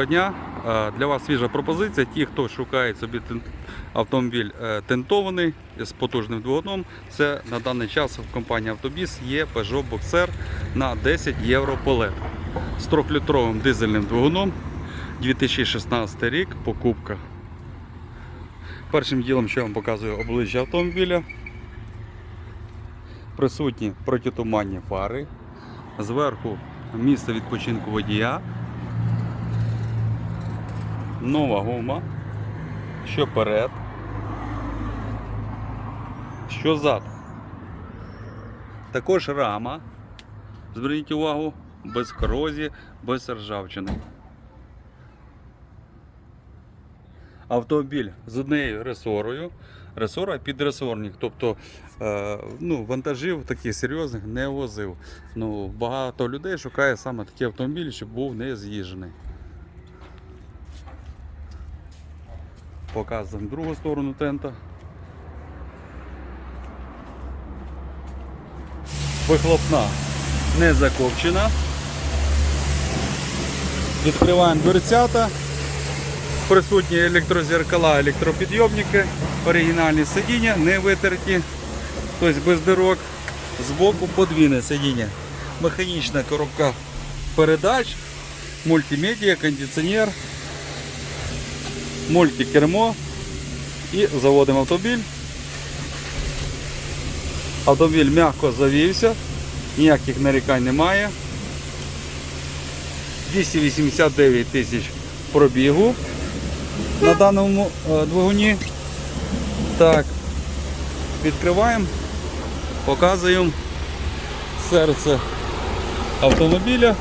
Дня. Е, Для вас свіжа пропозиція. Ті, хто шукає собі автомобіль е, тентований з потужним двигуном, це на даний час в компанії Автобіс є Peugeot Boxer на 10 євро полет з 3-літровим дизельним двигуном. 2016 рік покупка. Першим ділом, що я вам показую обличчя автомобіля. Присутні протитуманні фари. Зверху місце відпочинку водія. Нова гума. Що перед. Що зад. Також рама. Зверніть увагу, без корозії, без ржавчини. Автомобіль з однією ресорою. Ресора підресорник, тобто е, ну, вантажів таких серйозних не возив. Ну, багато людей шукає саме такі автомобілі, щоб був не з'їжджений. Показуємо другу сторону тента. Вихлопна не закопчена. Відкриваємо дверцята. Присутні електрозеркала, електропідйомники, оригінальні сидіння, не витерті, тобто без дирок. Збоку подвійне сидіння. Механічна коробка передач, мультимедіа, кондиціонер, мультикермо і заводимо автомобіль. Автомобіль м'яко завівся, ніяких нарікань немає. 289 тисяч пробігу на даному е, двигуні. Так, відкриваємо, показуємо серце автомобіля.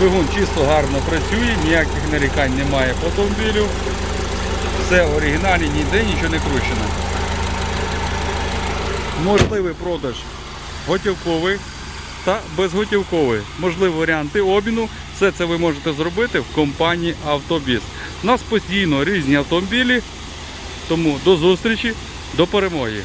Двигун чисто гарно працює, ніяких нарікань немає по автомобілю. Все в оригіналі, ніде нічого не кручено. Можливий продаж готівковий та безготівковий. Можливі варіанти обміну. Все це ви можете зробити в компанії Автобіс. У нас постійно різні автомобілі. Тому до зустрічі, до перемоги.